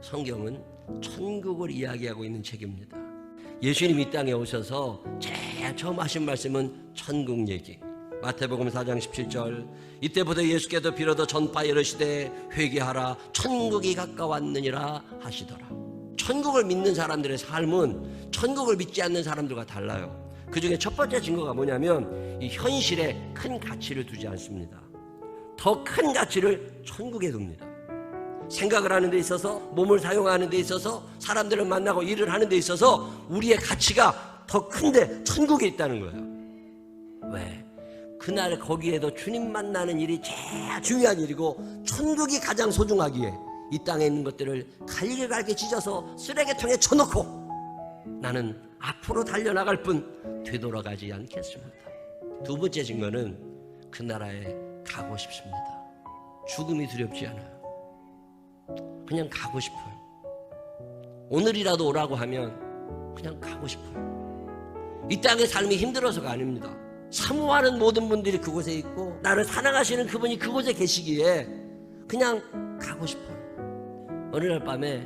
성경은 천국을 이야기하고 있는 책입니다. 예수님이 이 땅에 오셔서 제일 처음 하신 말씀은 천국 얘기. 마태복음 4장 17절 이때부터 예수께서 비로도 전파 이르시되 회개하라 천국이 가까웠느니라 하시더라. 천국을 믿는 사람들의 삶은 천국을 믿지 않는 사람들과 달라요. 그 중에 첫 번째 증거가 뭐냐면 이 현실에 큰 가치를 두지 않습니다. 더 큰 가치를 천국에 둡니다. 생각을 하는 데 있어서 몸을 사용하는 데 있어서 사람들을 만나고 일을 하는 데 있어서 우리의 가치가 더 큰데 천국에 있다는 거예요. 왜? 그날 거기에도 주님 만나는 일이 제일 중요한 일이고 천국이 가장 소중하기에 이 땅에 있는 것들을 갈게 갈게 찢어서 쓰레기통에 쳐놓고 나는 앞으로 달려나갈 뿐 되돌아가지 않겠습니다. 두 번째 증거는 그 나라에 가고 싶습니다. 죽음이 두렵지 않아요. 그냥 가고 싶어요. 오늘이라도 오라고 하면 그냥 가고 싶어요. 이 땅의 삶이 힘들어서가 아닙니다. 사모하는 모든 분들이 그곳에 있고 나를 사랑하시는 그분이 그곳에 계시기에 그냥 가고 싶어요. 어느 날 밤에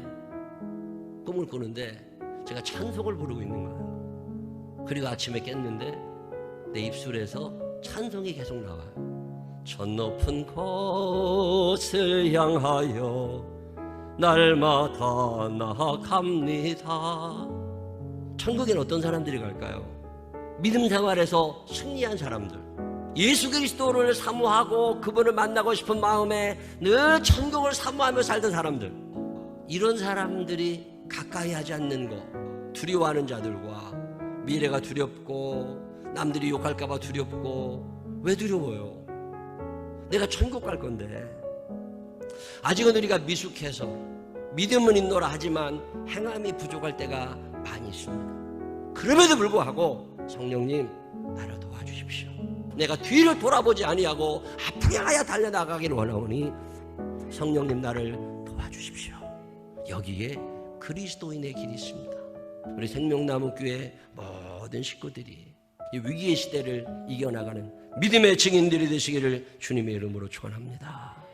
꿈을 꾸는데 제가 찬송을 부르고 있는 거예요. 그리고 아침에 깼는데 내 입술에서 찬송이 계속 나와요. 저 높은 곳을 향하여 날마다 나아갑니다. 천국엔 어떤 사람들이 갈까요? 믿음 생활에서 승리한 사람들. 예수 그리스도를 사모하고 그분을 만나고 싶은 마음에 늘 천국을 사모하며 살던 사람들. 이런 사람들이 가까이 하지 않는 거, 두려워하는 자들과 미래가 두렵고 남들이 욕할까봐 두렵고 왜 두려워요? 내가 천국 갈 건데 아직은 우리가 미숙해서 믿음은 있노라 하지만 행함이 부족할 때가 많이 있습니다. 그럼에도 불구하고 성령님 나를 도와주십시오. 내가 뒤를 돌아보지 아니하고 앞으로 가야 달려나가기를 원하오니 성령님 나를 도와주십시오. 여기에 그리스도인의 길이 있습니다. 우리 생명나무 교회 모든 식구들이 이 위기의 시대를 이겨나가는 믿음의 증인들이 되시기를 주님의 이름으로 축원합니다.